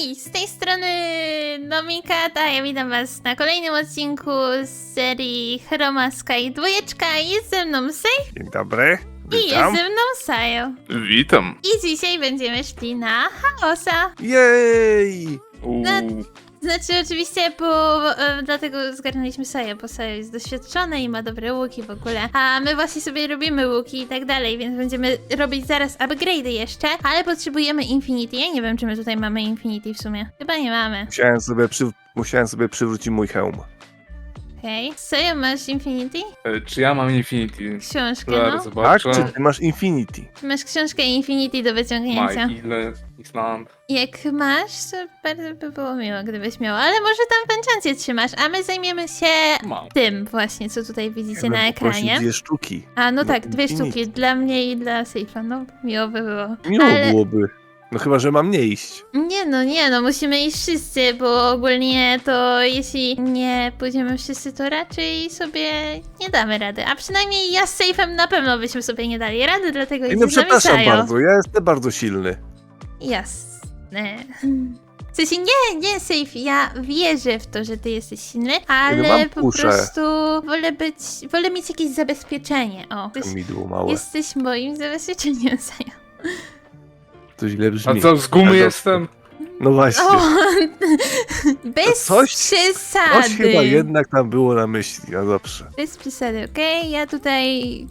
Hej, z tej strony Domikata, ja witam was na kolejnym odcinku z serii Chroma Sky 2 jest ze mną Sej Dzień dobry. i jest Witam. ze mną Sajo. Witam. I dzisiaj będziemy szli na Chaosa. Jej! Uuu, Znaczy oczywiście, bo e, dlatego zgarnęliśmy Saję, bo Saja jest doświadczony i ma dobre łuki w ogóle. A my właśnie sobie robimy łuki i tak dalej, więc będziemy robić zaraz upgrade'y jeszcze, ale potrzebujemy Infinity. Ja nie wiem, czy my tutaj mamy Infinity w sumie. Chyba nie mamy. Musiałem sobie, przy... Musiałem sobie przywrócić mój hełm. Okej. Sajo, masz Infinity? e, czy ja mam Infinity? Książkę, Zaraz no. Tak? zobaczę. Czy ty masz Infinity? Masz książkę Infinity do wyciągnięcia. Ma ile Island. Jak masz, to bardzo by było miło, gdybyś miał, ale może tam w enchancie trzymasz, a my zajmiemy się Mam. tym właśnie, co tutaj widzicie Ja na poprosił ekranie. dwie sztuki. A, no No, tak, dwie Infinity. sztuki, dla mnie i dla Seifa, no miło by było. Miło Ale- byłoby. No chyba, że mam nie iść. Nie no, nie no, musimy iść wszyscy, bo ogólnie to jeśli nie pójdziemy wszyscy, to raczej sobie nie damy rady. A przynajmniej ja z Seifem na pewno byśmy sobie nie dali rady, dlatego Ej, jest no z nami przepraszam bardzo, ja jestem bardzo silny. Jasne. W sensie nie, nie, Safe, ja wierzę w to, że ty jesteś silny, ale mam po kuszę. prostu wolę być, wolę mieć jakieś zabezpieczenie, o. Jesteś, Midło małe. jesteś moim zabezpieczeniem, Sajo. To źle brzmi. A co, z gumy Ale- jestem? No właśnie. O, bez Coś- przesady. Coś chyba jednak tam było na myśli, no dobrze. Bez przesady, okej? Ja tutaj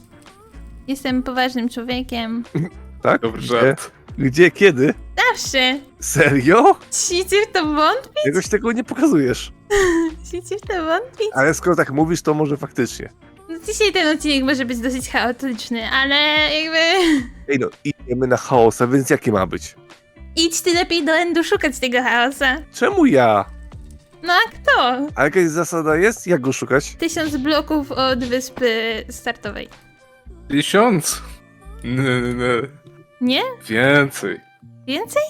jestem poważnym człowiekiem. Tak? Dobry Gdzie? żart. Gdzie, kiedy? Zawsze. Serio? W to wątpić? Jakoś tego nie pokazujesz. W to wątpić? Ale skoro tak mówisz, to może faktycznie. No dzisiaj ten odcinek może być dosyć chaotyczny, ale jakby... Ej no, idziemy na chaosa, więc jakie ma być? Idź ty lepiej do Endu szukać tego chaosa. Czemu ja? No a kto? A jakaś zasada jest? Jak go szukać? Tysiąc bloków od wyspy startowej. Tysiąc? Nie, nie, nie. Nie? Więcej. Więcej?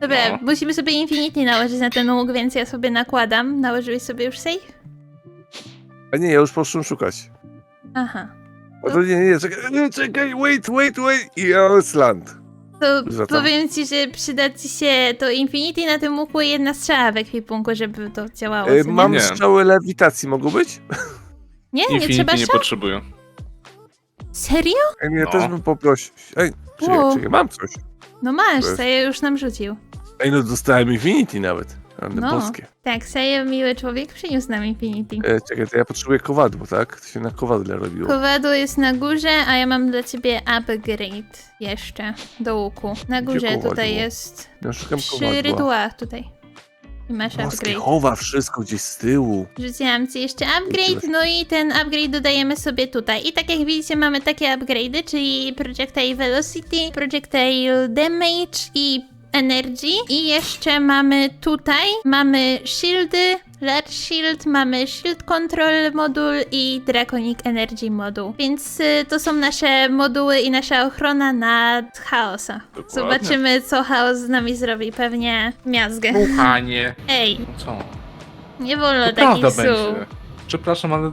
Dobra, No. musimy sobie Infinity nałożyć na ten łuk, więc ja sobie nakładam. Nałożyłeś sobie już save? A nie, ja już poszłem szukać. Aha. O to nie, nie, czekaj, nie, czekaj, wait, wait, wait. I Island. To powiem ci, że przyda ci się to Infinity na tym łuku i jedna strzała w ekwipunku, żeby to działało. E, co nie? mam Nie. strzały lewitacji, mogą być? Nie, nie Infinity trzeba nie strzał? potrzebuję. Serio? Ej, ja No. też bym poprosił. Ej, czekaj, Wow. czekaj, mam coś. No masz, To jest- Sayo już nam rzucił. Ej, no dostałem Infinity nawet. Ale No. boskie. Tak, Sayo, miły człowiek, przyniósł nam Infinity. E, czekaj, to ja potrzebuję kowadło, tak? To się na kowadle robiło. Kowadło jest na górze, a ja mam dla ciebie upgrade jeszcze do łuku. Na Gdzie górze kowadło? tutaj jest Ja szukam przy kowadła. rytuałach tutaj. I masz Boskie upgrade. chowa wszystko gdzieś z tyłu. Rzuciłam ci jeszcze upgrade, no i ten upgrade dodajemy sobie tutaj. I tak jak widzicie mamy takie upgrade'y, czyli Projectile Velocity, Projectile Damage i Energy. I jeszcze mamy tutaj, mamy shieldy, Large Shield, mamy Shield Control moduł i Draconic Energy moduł. Więc y, to są nasze moduły i nasza ochrona nad chaosa. Dokładnie. Zobaczymy co chaos z nami zrobi, pewnie miazgę. Puchanie. Ej, No co? nie wolno To prawda takich słów. będzie. Przepraszam, ale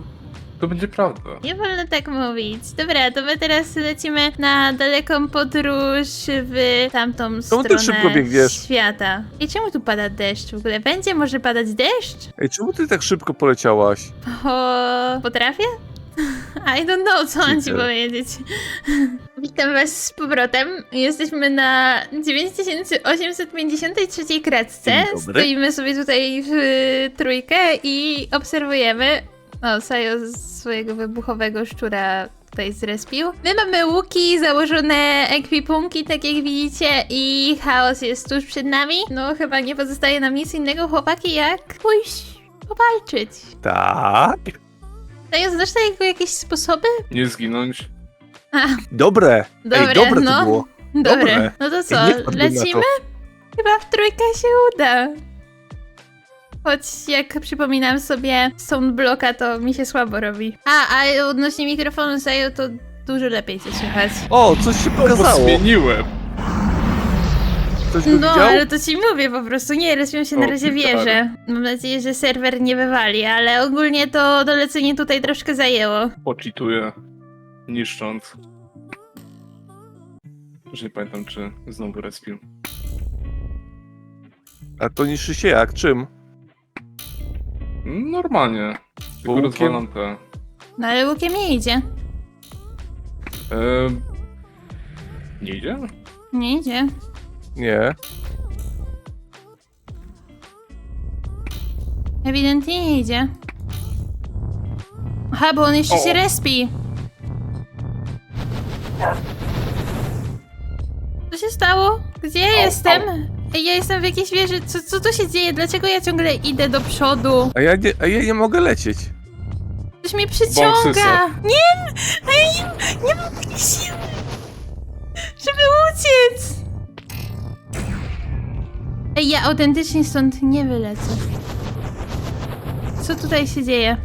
to będzie prawda. Nie wolno tak mówić. Dobra, to my teraz lecimy na daleką podróż w tamtą stronę ty szybko biegniesz? świata. I czemu tu pada deszcz w ogóle? Będzie może padać deszcz? Ej, czemu ty tak szybko poleciałaś? O, potrafię? I don't know, co mam ci Cheater. powiedzieć. Witam was z powrotem. Jesteśmy na 9853 kratce. Dzień dobry. Stoimy sobie tutaj w trójkę i obserwujemy. O, Sajo z swojego wybuchowego szczura tutaj zrespił. My mamy łuki, założone ekwipunki, tak jak widzicie, i chaos jest tuż przed nami. No, chyba nie pozostaje nam nic innego, chłopaki, jak pójść powalczyć. Tak. Sajo, znasz tego jakieś sposoby? Nie zginąć. Dobre. Dobre, Ej, dobre no. to było. Dobre. Dobre. No to co, na to. lecimy? Chyba w trójkę się uda. Choć jak przypominam sobie Soundblocka, to mi się słabo robi. A, a odnośnie mikrofonu Sajo, to dużo lepiej się słychać. O, coś się Bo pokazało. zmieniłem. Ktoś go No, widział? ale to ci mówię po prostu, nie, respią się na O, razie tak. wieże. Mam nadzieję, że serwer nie wywali, ale ogólnie to dolecenie tutaj troszkę zajęło. Poczytuję. Niszcząc. Już nie pamiętam, czy znowu respił. A to niszczy się jak? Czym? Normalnie. Tylko Łukiem? rozwalam te. No ale łukiem nie idzie. E, nie idzie? Nie idzie. Nie. Ewidentnie nie idzie. Aha, bo on jeszcze O. się respi. Co się stało? Gdzie ja jestem? Ej, ja jestem w jakiejś wieży. Co, co tu się dzieje? Dlaczego ja ciągle idę do przodu? A ja nie, a ja nie mogę lecieć. Ktoś mnie przyciąga! Bąksysa. Nie! A ja nie, nie mam takiej siły! Żeby uciec! Ej, ja autentycznie stąd nie wylecę. Co tutaj się dzieje?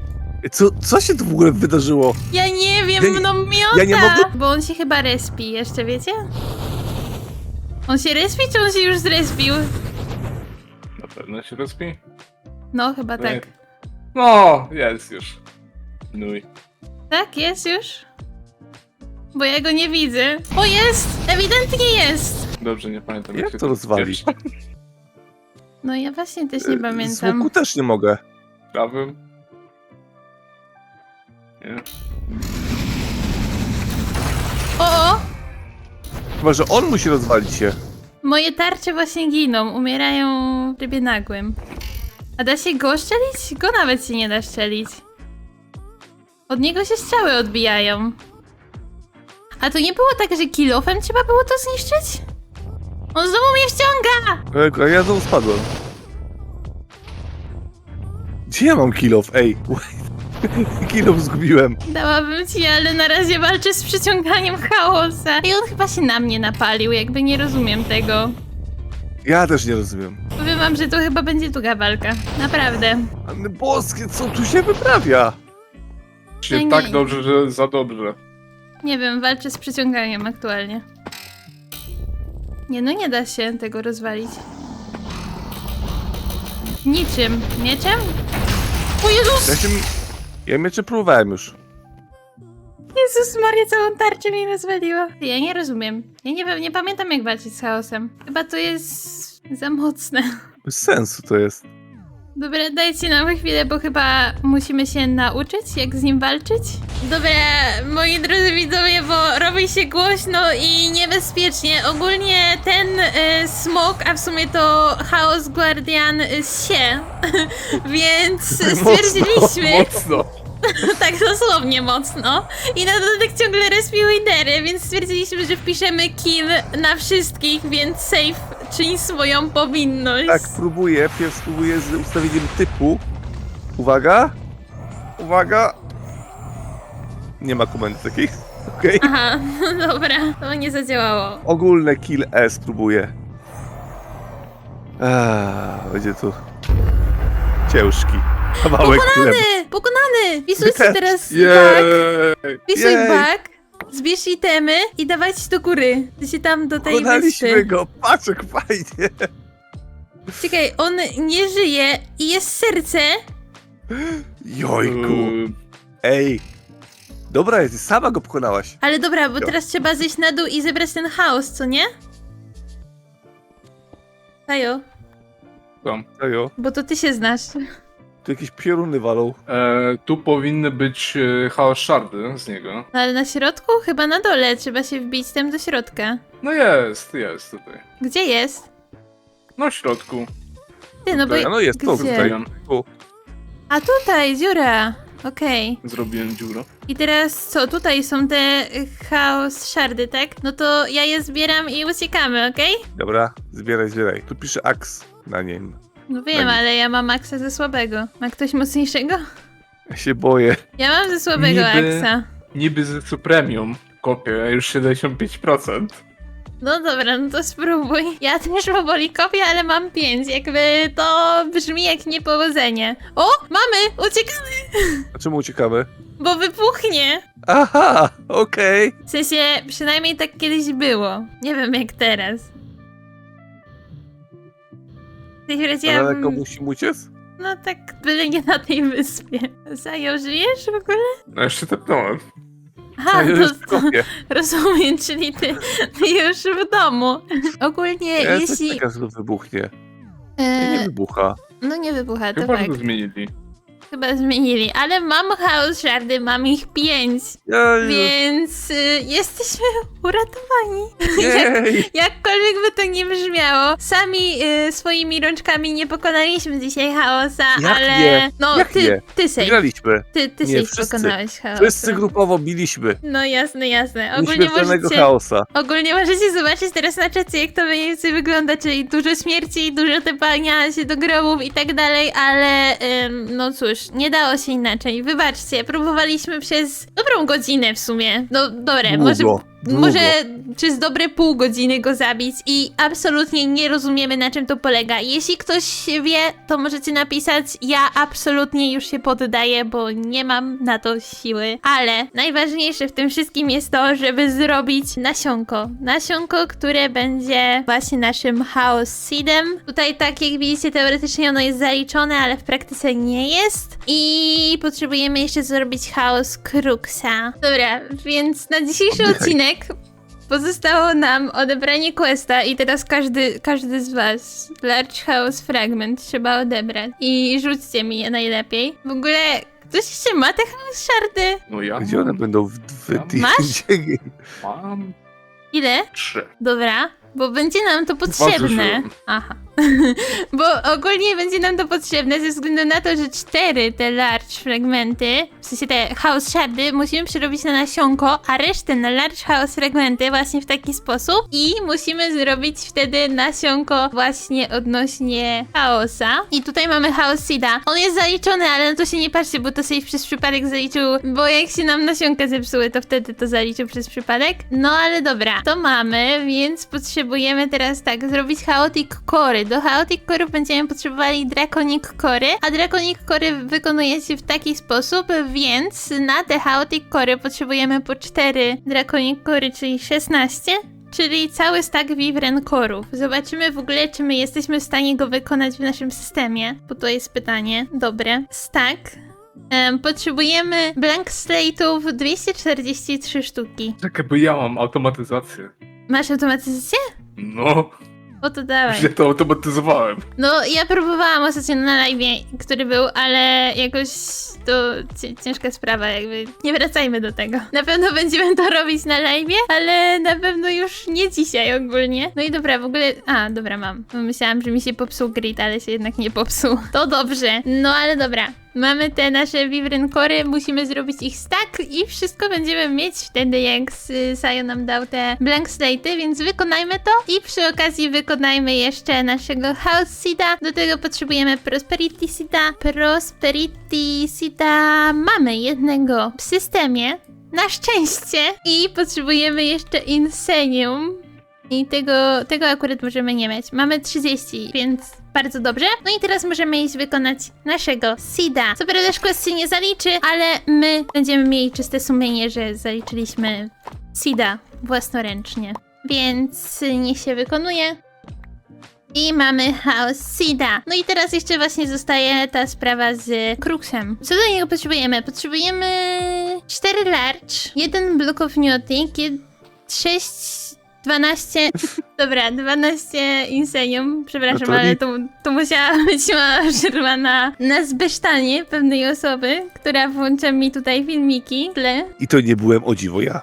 Co, co się tu w ogóle wydarzyło? Ja nie wiem, Ja nie- no miota! ja nie mogę- Bo on się chyba respi, jeszcze wiecie? On się respi, czy on się już zrespił? Na pewno się rozpi? No, chyba tak. No, jest już. Nuj. Tak, jest już? Bo ja go nie widzę. O, jest! Ewidentnie jest! Dobrze, nie pamiętam Jak się to rozwali? pierwszy- No ja właśnie też nie Z pamiętam. łuku też nie mogę. Prawym. Nie. O, o! Chyba, że on musi rozwalić się. Moje tarcze właśnie giną, umierają w trybie nagłym. A da się go szczelić? Go nawet się nie da szczelić. Od niego się strzały odbijają. A to nie było tak, że kilofem trzeba było to zniszczyć? On znowu mnie wciąga! A ja znowu spadłem. Gdzie ja mam kilof? Ej, kilof zgubiłem. Dałabym ci, ale na razie walczę z przyciąganiem chaosa. I on chyba się na mnie napalił, jakby nie rozumiem tego. Ja też nie rozumiem. Powiem wam, że to chyba będzie długa walka. Naprawdę. Anny boskie, co tu się wyprawia? Się Nie, nie. tak dobrze, że za dobrze. Nie wiem, walczę z przyciąganiem aktualnie. Nie no, nie da się tego rozwalić. Niczym. Mieczem? O Jezus! Ja się... Ja miecze próbowałem już. Jezus Maria, całą tarczę mi rozwaliła. Ja nie rozumiem. Ja nie, nie pamiętam jak walczyć z chaosem. Chyba to jest za mocne. Bez sensu to jest. Dobra, dajcie nam chwilę, bo chyba musimy się nauczyć, jak z nim walczyć. Dobra, moi drodzy widzowie, bo robi się głośno i niebezpiecznie. Ogólnie ten y, smok, a w sumie to Chaos Guardian y, się, więc stwierdziliśmy, Mocno. tak dosłownie mocno, i na dodatek ciągle respił lidery, więc stwierdziliśmy, że wpiszemy kill na wszystkich, więc safe czyni swoją powinność. Tak, próbuję. Pierw spróbuję z ustawieniem typu. Uwaga. Uwaga. Nie ma komendy takiej. Okej. Aha, no dobra, to nie zadziałało. Ogólne kill E spróbuję. Eee, będzie tu ciężki. Kawałek chleba. Pokonany! Pokonany! Wisuj sobie teraz back, Jej! wisuj Jej. back, zbierz itemy i dawajcie do góry. Ty się tam do tej Pokonaliśmy wyspy. go. Patrz jak fajnie. Czekaj, on nie żyje i jest serce. Jojku. Yy, Ej. Dobra, jest, sama go pokonałaś. Ale dobra, bo Jo. teraz trzeba zejść na dół i zebrać ten chaos, co nie? Tajo, Tam. Ojo. bo to ty się znasz. Tu jakieś pioruny walą. E, tu powinny być e, chaos szardy z niego. No ale na środku? Chyba na dole, trzeba się wbić tam do środka. No jest, jest tutaj. Gdzie jest? No w środku. Ty, no bo... A no jest, Gdzie? tutaj. Tu. A tutaj, dziura. Okej. Zrobiłem dziurę. I teraz co? Tutaj są te y, chaos szardy, tak? No to ja je zbieram i uciekamy, okej? Dobra, zbieraj, zbieraj. Tu pisze aks na nim. No wiem, ale ja mam maksa ze słabego. Ma ktoś mocniejszego? Ja się boję. Ja mam ze słabego Niby. aksa. Niby z Supremium kopię, a już 75%. No dobra, no to spróbuj. Ja też powoli kopię, ale mam pięć. Jakby to brzmi jak niepowodzenie. O, mamy! Uciekamy! A czemu uciekamy? Bo wybuchnie! Aha, okej. W sensie, przynajmniej tak kiedyś było. Nie wiem jak teraz. Ja daleko bym- musimy uciec? No tak, byle nie na tej wyspie. Zajo, żyjesz w ogóle? No jeszcze tepnąłem. Aha, ja już to, to rozumiem, czyli ty, ty już w domu. Ogólnie, Ja jeśli... jeśli... taka, że wybuchnie. Nie E, wybucha. no nie wybucha, to Chyba, że fakt. to zmienili. Chyba zmienili, ale mam chaos shardy, mam ich pięć, więc y, jesteśmy uratowani. jej. Jakkolwiek by to nie brzmiało, sami y, swoimi rączkami nie pokonaliśmy dzisiaj chaosa, Jak ale nie? no Jak ty, nie? ty sej, Wygraliśmy. ty, ty Nie, sej wszyscy. pokonałeś chaos. Wszyscy grupowo biliśmy. No jasne, jasne. Ogólnie Nieśmiertelnego możecie, chaosa. ogólnie możecie zobaczyć teraz na czacie, jak to mniej więcej wygląda, czyli dużo śmierci, dużo tepania się do grobów i tak dalej, ale ym, no cóż, nie dało się inaczej. Wybaczcie, próbowaliśmy przez dobrą godzinę w sumie. No dobra, Długo, może długo. może przez dobre pół godziny go zabić i absolutnie nie rozumiemy na czym to polega. Jeśli ktoś wie, to możecie napisać. Ja absolutnie już się poddaję, bo nie mam na to siły. Ale najważniejsze w tym wszystkim jest to, żeby zrobić nasionko. Nasionko, które będzie właśnie naszym Chaos Seedem. Tutaj tak jak widzicie teoretycznie ono jest zaliczone, ale w praktyce nie jest. I potrzebujemy jeszcze zrobić Chaos Kruxa. Dobra, więc na dzisiejszy Oddychaj. odcinek Pozostało nam odebranie questa i teraz każdy, każdy z was Large House Fragment trzeba odebrać. I rzućcie mi je najlepiej. W ogóle ktoś jeszcze ma te house shardy? No ja Gdzie one będą w, w, Mam. Masz? mam Ile? trzy. Dobra, bo będzie nam to potrzebne. Aha. bo ogólnie będzie nam to potrzebne ze względu na to, że cztery te large fragmenty, w sensie te house shardy, musimy przerobić na nasionko, a resztę na large house fragmenty właśnie w taki sposób i musimy zrobić wtedy nasionko właśnie odnośnie chaosa. I tutaj mamy chaos seeda. On jest zaliczony, ale na to się nie patrzcie, bo to sobie przez przypadek zaliczył, bo jak się nam nasionka zepsuły, to wtedy to zaliczył przez przypadek. No ale dobra, to mamy, więc potrzebujemy teraz tak, zrobić chaotic core. Do chaotic core będziemy potrzebowali draconic core, a draconic core wykonuje się w taki sposób, więc na te chaotic core potrzebujemy po 4 draconic core, czyli 16. Czyli cały stack Vivren Core'ów. Zobaczymy w ogóle, czy my jesteśmy w stanie go wykonać w naszym systemie, bo to jest pytanie. Dobre. Stack. Em, potrzebujemy blank slate'ów 243 sztuki. Czekaj, bo ja mam automatyzację. Masz automatyzację? No, O to dawaj. źle to automatyzowałem. No, ja próbowałam ostatnio na live, który był, ale jakoś to ciężka sprawa, jakby nie wracajmy do tego. Na pewno będziemy to robić na live, ale na pewno już nie dzisiaj ogólnie. No i dobra, w ogóle... A, dobra, mam. Myślałam, że mi się popsuł grid, ale się jednak nie popsuł. To dobrze. No ale dobra. Mamy te nasze Vivren Core, musimy zrobić ich stack i wszystko będziemy mieć wtedy, jak Sayo nam dał te blank slate'y, więc wykonajmy to i przy okazji wykonajmy jeszcze naszego House Seeda. Do tego potrzebujemy Prosperity Seeda. Prosperity Seeda mamy jednego w systemie, na szczęście. I potrzebujemy jeszcze Insenium. I tego, tego akurat możemy nie mieć. Mamy 30, więc bardzo dobrze. No i teraz możemy iść wykonać naszego Sida. Co prawda quest się nie zaliczy, ale my będziemy mieli czyste sumienie, że zaliczyliśmy Sida własnoręcznie. Więc niech się wykonuje. I mamy House Sida. No i teraz jeszcze właśnie zostaje ta sprawa z Kruxem. Co do niego potrzebujemy? Potrzebujemy 4 large, jeden block of Niotic, 6 12. Dobra, 12 insenium. Przepraszam, No to ale nic. to, to musiała być mała przerwa na, na zbesztanie pewnej osoby, która włącza mi tutaj filmiki w tle. I to nie byłem o dziwo ja.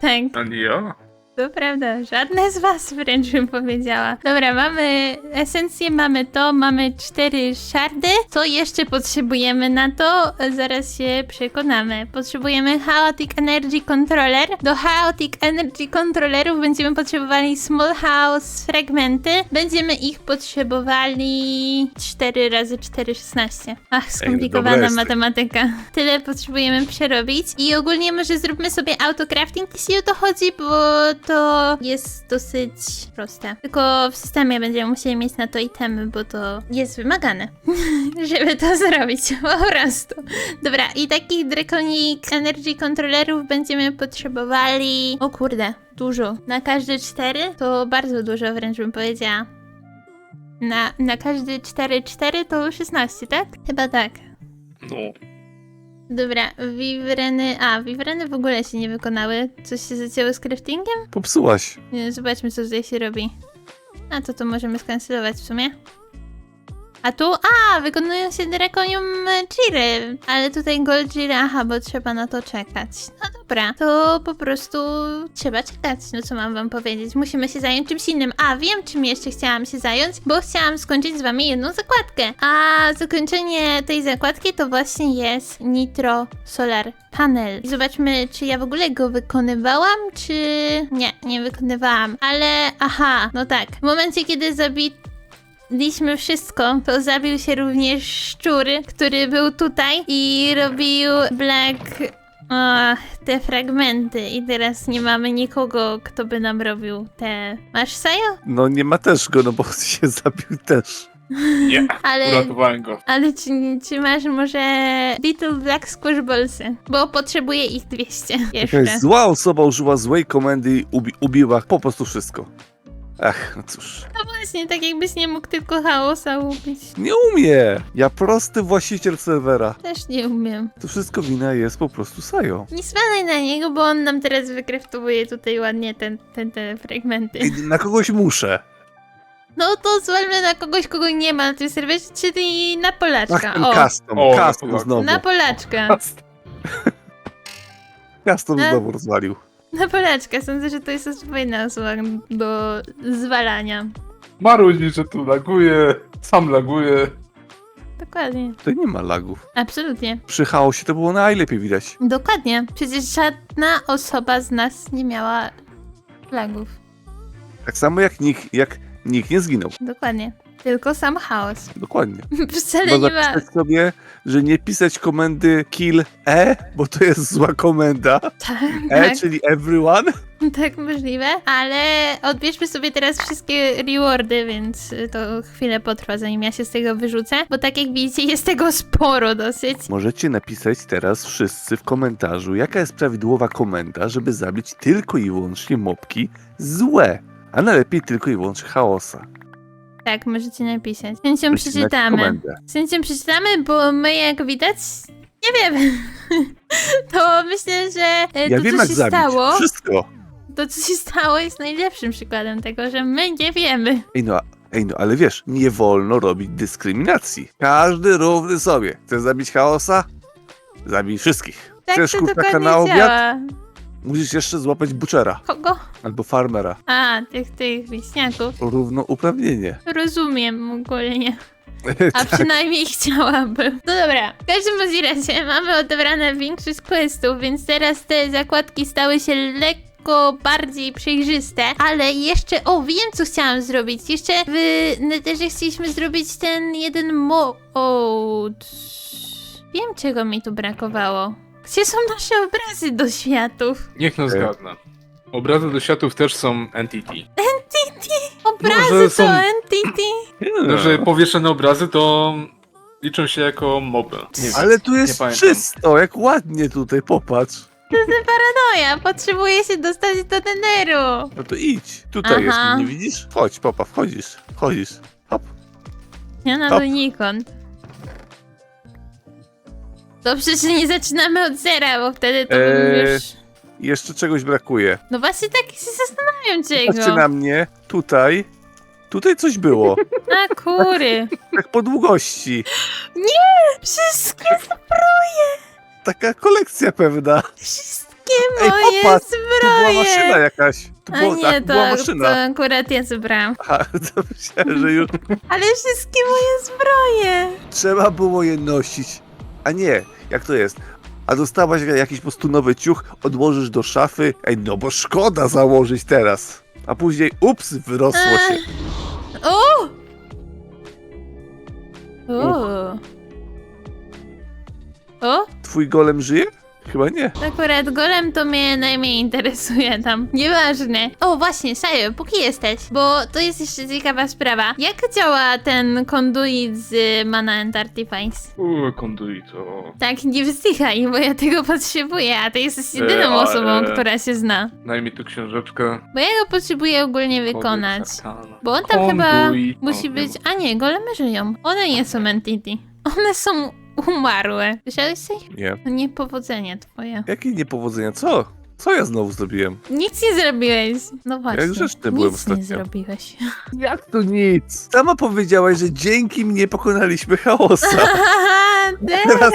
Tak, A nie ja? To prawda. Żadne z was wręcz bym powiedziała. Dobra, mamy esencję, mamy to, mamy cztery szardy. Co jeszcze potrzebujemy na to? Zaraz się przekonamy. Potrzebujemy Chaotic Energy Controller. Do Chaotic Energy Controllerów będziemy potrzebowali Small House fragmenty. Będziemy ich potrzebowali 4 razy 4, 16. Ach, skomplikowana matematyka. Tyle potrzebujemy przerobić. I ogólnie może zróbmy sobie autocrafting, jeśli o to chodzi, bo to jest dosyć proste. Tylko w systemie będziemy musieli mieć na to itemy, bo to jest wymagane, żeby to zrobić. Po prostu. Dobra, i takich Draconic Energy Controllerów będziemy potrzebowali... O kurde, dużo. Na każde cztery to bardzo dużo wręcz bym powiedziała. Na, na każdy 4-4 to 16, tak? Chyba tak. No. Dobra, wiwreny... A, wiwreny w ogóle się nie wykonały. Coś się zacięło z craftingiem? Popsułaś. Nie, Zobaczmy, co tutaj się robi. A to to możemy skancelować w sumie. A tu, a, wykonują się Draconium Jiry, ale tutaj Gold Jiry, aha, bo trzeba na to czekać. No dobra, to po prostu trzeba czekać, no co mam wam powiedzieć. Musimy się zająć czymś innym. A, wiem czym jeszcze chciałam się zająć, bo chciałam skończyć z wami jedną zakładkę. A zakończenie tej zakładki to właśnie jest Nitro Solar Panel. I zobaczmy, czy ja w ogóle go wykonywałam, czy... Nie, nie wykonywałam. Ale, aha, no tak. W momencie, kiedy zabiliśmy wszystko, to zabił się również szczur, który był tutaj i robił Black... O, te fragmenty i teraz nie mamy nikogo, kto by nam robił te... Masz Sajo? No nie ma też go, no bo się zabił też. Nie, Ale... uratowałem go. Ale czy, czy masz może Little Black Squash Ballsy? Bo potrzebuję ich 200 jeszcze. Jakaś zła osoba użyła złej komendy i ubi ubiła po prostu wszystko. Ach, no cóż. No właśnie, tak jakbyś nie mógł tylko chaosa ubić. Nie umie! Ja prosty właściciel serwera. Też nie umiem. To wszystko wina jest po prostu Sajo. Nie spadaj na niego, bo on nam teraz wykraftowuje tutaj ładnie ten, ten, te fragmenty. Ej, Na kogoś muszę. No to zwalmy na kogoś, kogo nie ma na tym serwerze, czyli na Ach, Polaczka. ten O, custom, O, na custom Polaka. znowu. na Polaczka. Custom Na- znowu rozwalił. Na Polaczka. Sądzę, że to jest odpowiednia osoba do zwalania. Marudzi, że tu laguje, sam laguje. Dokładnie. Tutaj nie ma lagów. Absolutnie. Przy chaosie to było najlepiej widać. Dokładnie. Przecież żadna osoba z nas nie miała flagów. Tak samo jak nikt, jak nikt nie zginął. Dokładnie. Tylko sam chaos. Dokładnie. Wcale nie ma. zapisać sobie, że nie pisać komendy kill E, bo to jest zła komenda. Tak, E, tak, czyli everyone. tak możliwe, ale odbierzmy sobie teraz wszystkie rewardy, więc to chwilę potrwa, zanim ja się z tego wyrzucę, bo tak jak widzicie, jest tego sporo dosyć. Możecie napisać teraz wszyscy w komentarzu, jaka jest prawidłowa komenda, żeby zabić tylko i wyłącznie mopki złe, a najlepiej tylko i wyłącznie chaosa. Tak, możecie napisać. Z chęcią przeczytamy. komendę. Z chęcią przeczytamy, bo my jak widać, nie wiemy. To myślę, że e, Ja to, wiem co jak się zabić. stało, Wszystko. to, co się stało, jest najlepszym przykładem tego, że my nie wiemy. Ej no, ej no, ale wiesz, nie wolno robić dyskryminacji. Każdy równy sobie. Chcesz zabić chaosa? Zabij wszystkich. Tak Chcesz to kurczaka dokładnie na obiad? działa. Musisz jeszcze złapać buczera Kogo? albo farmera. A, tych, tych wieśniaków. Równouprawnienie. Rozumiem ogólnie. A tak. przynajmniej chciałabym. No dobra, w każdym bądź razie mamy odebrane większość questów, więc teraz te zakładki stały się lekko bardziej przejrzyste, ale jeszcze, o wiem co chciałam zrobić, jeszcze w Netherze chcieliśmy zrobić ten jeden mo... O, wiem czego mi tu brakowało. Gdzie są nasze obrazy do światów? Niech nas zgadnę. Obrazy do światów też są entity. Obrazy No, że to są- entity. No, że powieszone obrazy to liczą się jako moby. Nie wiem, Ale tu jest pamiętam. czysto, jak ładnie tutaj, popatrz. No ja potrzebuję się dostać do Netheru. No to idź. Tutaj Aha. jest, nie widzisz? Chodź, popa, wchodzisz, wchodzisz. Hop. Ja na Hop. donikąd. Dobrze, że nie zaczynamy od zera, bo wtedy to Eee, już... Jeszcze czegoś brakuje. No właśnie tak się zastanawiam Patrzcie czego. na mnie, tutaj. Tutaj coś było. A kury. tak po długości. Wszystkie, Taka kolekcja pewna. wszystkie Ej, moje popatrz, Tu była maszyna zbroje. jakaś. Tu A było, nie, tak, to, była to maszyna. akurat ja zebrałam. Aha, to myślałem, że już Ale wszystkie moje zbroje. trzeba było je nosić. A nie, jak to jest? A dostałaś jakiś po prostu nowy ciuch, odłożysz do szafy. Ej, no bo szkoda założyć teraz. A później, ups, wyrosło się. O! O! O! Twój golem żyje? Chyba nie. Akurat golem to mnie najmniej interesuje tam. Nieważne. O, właśnie, Sajo, póki jesteś, bo to jest jeszcze ciekawa sprawa. Jak działa ten konduit z Mana and Artifice? Uuu, konduit to... Tak, nie wzdychaj, bo ja tego potrzebuję, a ty jesteś jedyną ale- osobą, która się zna. Daj mi tu książeczkę. Bo ja go potrzebuję ogólnie wykonać. Kodeks Arkana. Bo on tam chyba musi być... A nie, golemy żyją. One nie są entity. One są umarłe. Słyszałeś coś? Nie. To niepowodzenie twoje. Jakie niepowodzenia? Co? Co ja znowu zrobiłem? Nic nie zrobiłeś. No właśnie. grzeczny byłem Nic nie ostatnio. zrobiłeś. Jak to nic? Sama powiedziałaś, że dzięki mnie pokonaliśmy chaosa. Aha, teraz!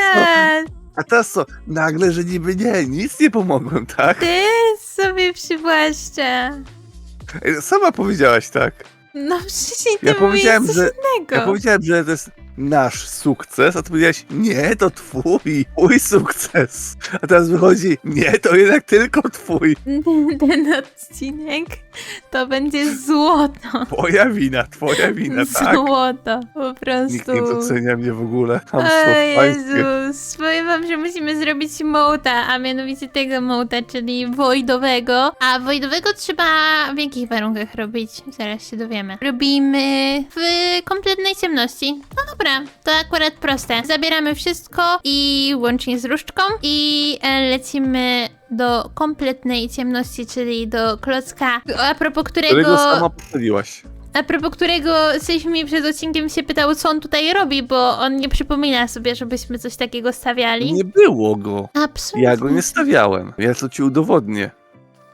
A teraz co? Nagle, że niby nie, nic nie pomogłem, tak? Ty sobie przywłaszcza. Ej, Sama powiedziałaś tak. No wcześniej ty Ja powiedziałem, że- innego. Ja powiedziałem, że to jest nasz sukces, a ty powiedziałaś, nie, to twój, twój sukces. A teraz wychodzi, nie, to jednak tylko twój. Ten odcinek to będzie złoto. Twoja wina, twoja wina, tak? Złoto, po prostu. Nikt nie docenia mnie w ogóle. O Hamstwo pańskie. Jezus, powiem wam, że musimy zrobić mołta, a mianowicie tego mołta, czyli wojdowego. A wojdowego trzeba w jakich warunkach robić? Zaraz się dowiemy. Robimy w kompletnej ciemności. No dobra, to akurat proste. Zabieramy wszystko i łącznie z różdżką i e, lecimy do kompletnej ciemności, czyli do klocka, a propos którego... Którego sama postawiłaś. A propos którego coś mi przed odcinkiem się pytał, co on tutaj robi, bo on nie przypomina sobie, żebyśmy coś takiego stawiali. Nie było go. Absolutnie. Ja go nie stawiałem. Ja to ci udowodnię.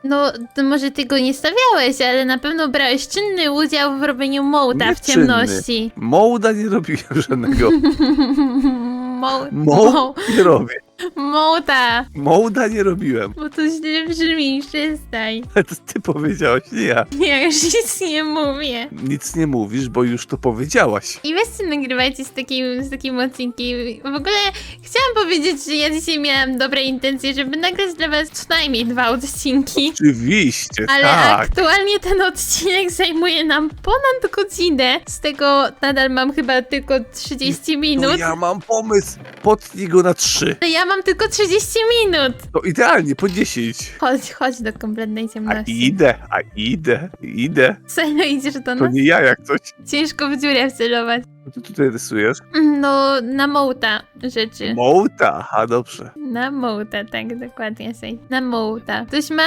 No, to może ty go nie stawiałeś, ale na pewno brałeś czynny udział w robieniu mołda Nie w ciemności. Mołda nie robiłem żadnego. Mo- Moł mo- nie robię. Mołda. Mołda nie robiłem. Bo to źle brzmi, przestań. Ale to ty powiedziałaś, nie ja. Ja już nic nie mówię. Nic nie mówisz, bo już to powiedziałaś. I weźcie nagrywajcie z takim, z takim odcinkiem. W ogóle chciałam powiedzieć, że ja dzisiaj miałam dobre intencje, żeby nagrać dla was co najmniej dwa odcinki. Oczywiście, Ale tak. aktualnie ten odcinek zajmuje nam ponad godzinę. Z tego nadal mam chyba tylko 30 No minut. ja mam pomysł. Potnij go na trzy. Ale ja mam tylko 30 minut. To idealnie, po 10. Chodź, chodź do kompletnej A ciemności. idę, a idę, idę. Sejno idziesz do To nas? nie ja jak coś. Ciężko w dziurę wcelować. Co ty tutaj rysujesz? No, na mołta rzeczy. Mołta, aha, dobrze. Na mołta, tak, dokładnie, Sej. Na mołta. Ktoś ma,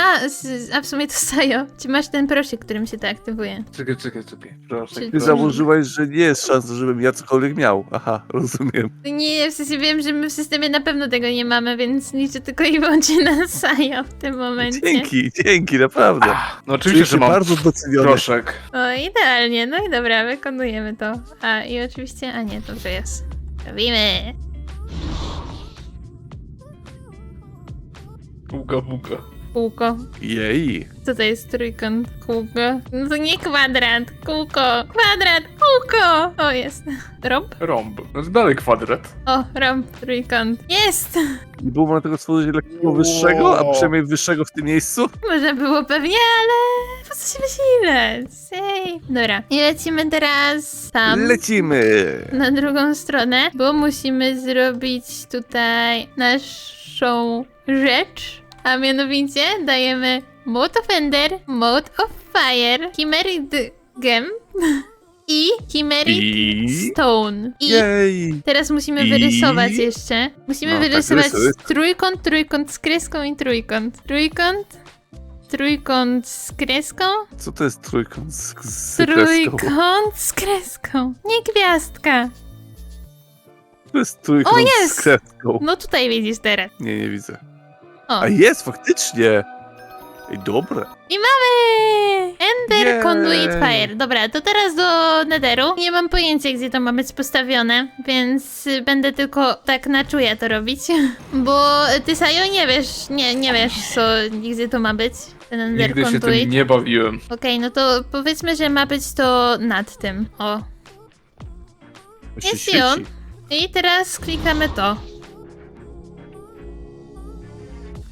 a w sumie to Sajo, czy masz ten proszek, którym się to aktywuje? Czekaj, czekaj, czekaj. Proszę. Czy- Ty założyłaś, że nie jest szansa, żebym ja cokolwiek miał. Aha, rozumiem. Nie, w sensie wiem, że my w systemie na pewno tego nie mamy, więc liczę tylko i wyłącznie na Sajo w tym momencie. Dzięki, dzięki, naprawdę. No Czuję oczywiście, się że mam bardzo doceniony. proszek. O, idealnie, no i dobra, wykonujemy to. A, i oczywiście, a nie, dobrze jest. Robimy. Buga, buga. Kółko. Jej. Co to jest trójkąt? Kółko. No to nie kwadrat, kółko. Kwadrat, kółko. O, jest. Rąb? Rąb. No jest dalej kwadrat. O, rąb, trójkąt. Jest! Nie było można tego stworzyć lekkiego wyższego, a przynajmniej wyższego w tym miejscu? Można było pewnie, ale po co się wysilać? Ej. Dobra, i lecimy teraz tam. Lecimy. na drugą stronę, bo musimy zrobić tutaj naszą rzecz, a mianowicie dajemy Mode of Ender, Mode of Fire, Chimeric Gem i Chimeric I... Stone. I Jej. teraz musimy I- wyrysować jeszcze. Musimy No, tak, wyrysować rysuj. trójkąt, trójkąt z kreską i trójkąt. Trójkąt, trójkąt z kreską, Co to jest trójkąt z, z kreską? trójkąt z kreską. Nie gwiazdka. To jest trójkąt O, jest! z kreską. No tutaj widzisz teraz. Nie, nie widzę. O. A jest, faktycznie. Ej, dobre. I mamy! Ender Jej. Conduit Fire. Dobra, to teraz do Netheru. Nie mam pojęcia, gdzie to ma być postawione, więc y, będę tylko tak na czuja to robić. Bo ty, Sajo, nie wiesz, nie, nie wiesz, co, gdzie to ma być. Ten Ender Nigdy się Conduit. tym nie bawiłem. Okej, no to powiedzmy, że ma być to nad tym. O. To się Jest i on. I teraz klikamy to.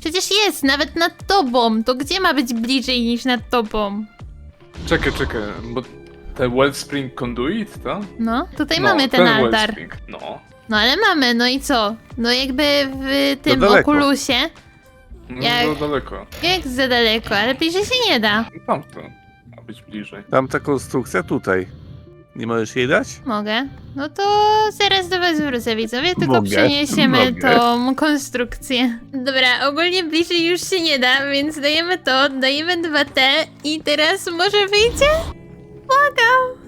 Przecież jest, nawet nad tobą. To gdzie ma być bliżej niż nad tobą? Czekaj, czekaj, bo te Wellspring Conduit, tak? No, tutaj No, mamy ten, altar. Wellspring. No. No ale mamy, no i co? No jakby w tym daleko. okulusie, No Jak- za daleko. jak za daleko, ale bliżej się nie da. Tamto. Ma być bliżej. Tam ta konstrukcja tutaj. Nie możesz jej dać? Mogę. No to zaraz do was wrócę, widzowie, tylko Mogę, przeniesiemy mogę. tą konstrukcję. Dobra, ogólnie bliżej już się nie da, więc dajemy to, dajemy 2T i teraz może wyjdzie? Błagam.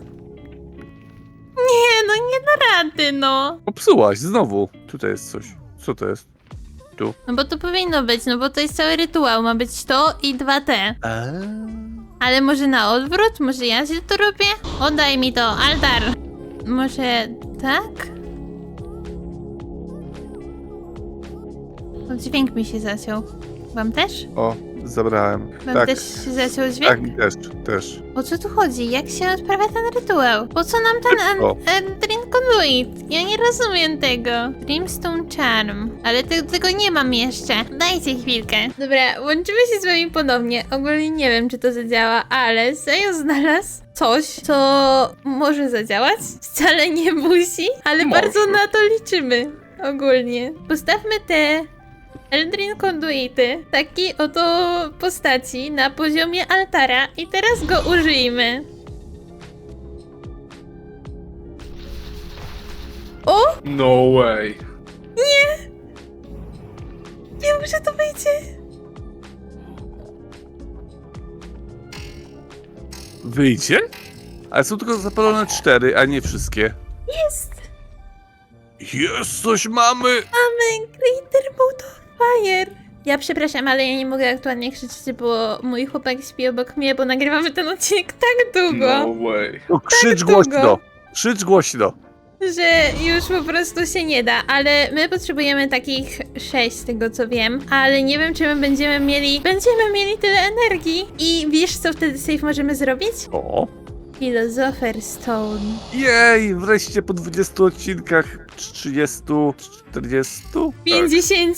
Nie, no nie da rady, no. Popsułaś, znowu. Tutaj jest coś. Co to jest? Tu. No bo to powinno być, no bo to jest cały rytuał. Ma być to i dwa te. A. Ale może na odwrót? Może ja się to robię? Oddaj mi to, altar! Może tak? O, dźwięk mi się zaciął. Wam też? O, zabrałem. Wam tak, też się zaciął dźwięk? tak, też, też. O co tu chodzi? Jak się odprawia ten rytuał? Po co nam ten Szybko. Dream Conduit? Ja nie rozumiem tego. Dreamstone Charm. Ale te, tego nie mam jeszcze. Dajcie chwilkę. Dobra, łączymy się z wami ponownie. Ogólnie nie wiem, czy to zadziała, ale Sejo znalazł coś, co może zadziałać. Wcale nie musi, ale Może. bardzo na to liczymy. Ogólnie. Postawmy te Eldrin Conduity, takiej oto postaci na poziomie altara i teraz go użyjmy. O! No way. Nie wiem, że to wyjdzie. Wyjdzie? Ale są tylko zapalone cztery, a nie wszystkie. Jest! Jest, coś mamy! Mamy Greater Bolt Fire! Ja przepraszam, ale ja nie mogę aktualnie krzyczeć, bo mój chłopak śpi obok mnie, bo nagrywamy ten odcinek tak długo, No way. No, krzycz długo. głośno! Krzycz głośno! że już po prostu się nie da, ale my potrzebujemy takich sześć z tego co wiem, ale nie wiem czy my będziemy mieli, będziemy mieli tyle energii i wiesz co wtedy save możemy zrobić? O! Stone. Jej, wreszcie po 20 odcinkach, 30, 40? Tak. 50?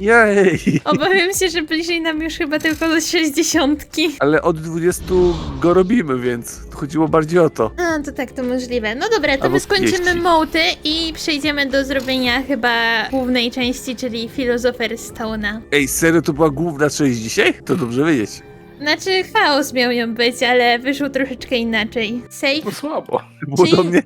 Jej! Obawiam się, że bliżej nam już chyba tylko do 60. Ale od 20 go robimy, więc chodziło bardziej o to. A, to tak, to możliwe. No dobra, to Albo my skończymy 30. mołty i przejdziemy do zrobienia chyba głównej części, czyli Philosopher Stone'a. Ej, serio to była główna część dzisiaj? To dobrze wiedzieć. Znaczy, chaos miał ją być, ale wyszło troszeczkę inaczej. Save, No słabo. Do mnie.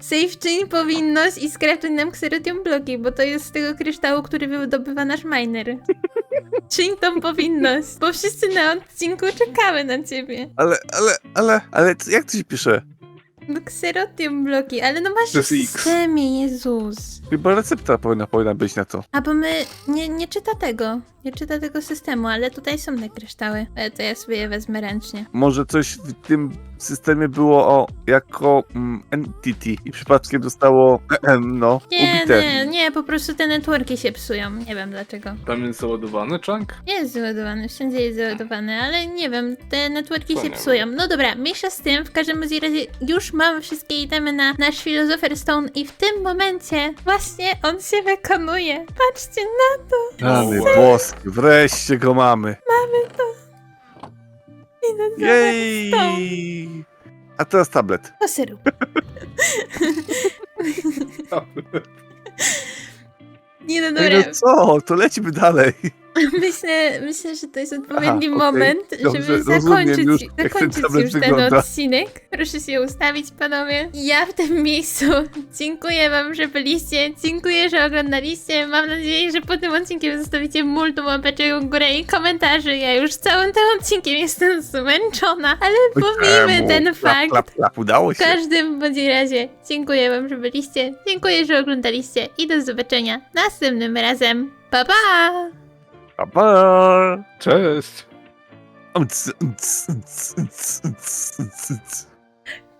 save czyń powinność i skraftuj nam Xerotium bloki, bo to jest z tego kryształu, który wydobywa nasz miner. czyń tą powinność, bo wszyscy na odcinku czekamy na ciebie. Ale, ale, ale, ale jak to się pisze? No Xerotium bloki, ale no masz To jest w X. systemie, Jezus. Chyba recepta powinna, powinna być na to. A bo my nie, nie czyta tego, nie czyta tego systemu, ale tutaj są te kryształy. Ale to ja sobie je wezmę ręcznie. Może coś w tym systemie było o, jako mm, entity i przypadkiem zostało, no, Nie, ubite. nie, nie, po prostu te networki się psują. Nie wiem dlaczego. Tam jest załadowany chunk? Jest załadowany, wszędzie jest załadowany, ale nie wiem, te networki się nie psują. No dobra, mniejsza z tym, w każdym bądź razie już mamy wszystkie itemy na nasz Philosopher Stone i w tym momencie właśnie on się wykonuje. Patrzcie na to! Rany Wow. boskie, wreszcie go mamy. Philosopher Stone. Jej! A teraz tablet. To syrop. Nie no dobra, no co? To lecimy dalej. myślę, myślę, że to jest odpowiedni Aha, okej. moment, Dobrze, żeby zakończyć, już, ten zakończyć tablet już ten wygląda. odcinek. Proszę się ustawić, panowie. Ja w tym miejscu dziękuję wam, że byliście, dziękuję, że oglądaliście. Mam nadzieję, że po tym odcinkiem zostawicie multum łapeczek w górę i komentarzy. Ja już całym tym odcinkiem jestem zmęczona, ale pomijmy ten fakt. klap, klap, udało W się. każdym bądź razie dziękuję wam, że byliście, dziękuję, że oglądaliście i do zobaczenia następnym razem. Pa pa! Pa, pa. Cześć. Umc.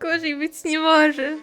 Gorzej być nie może.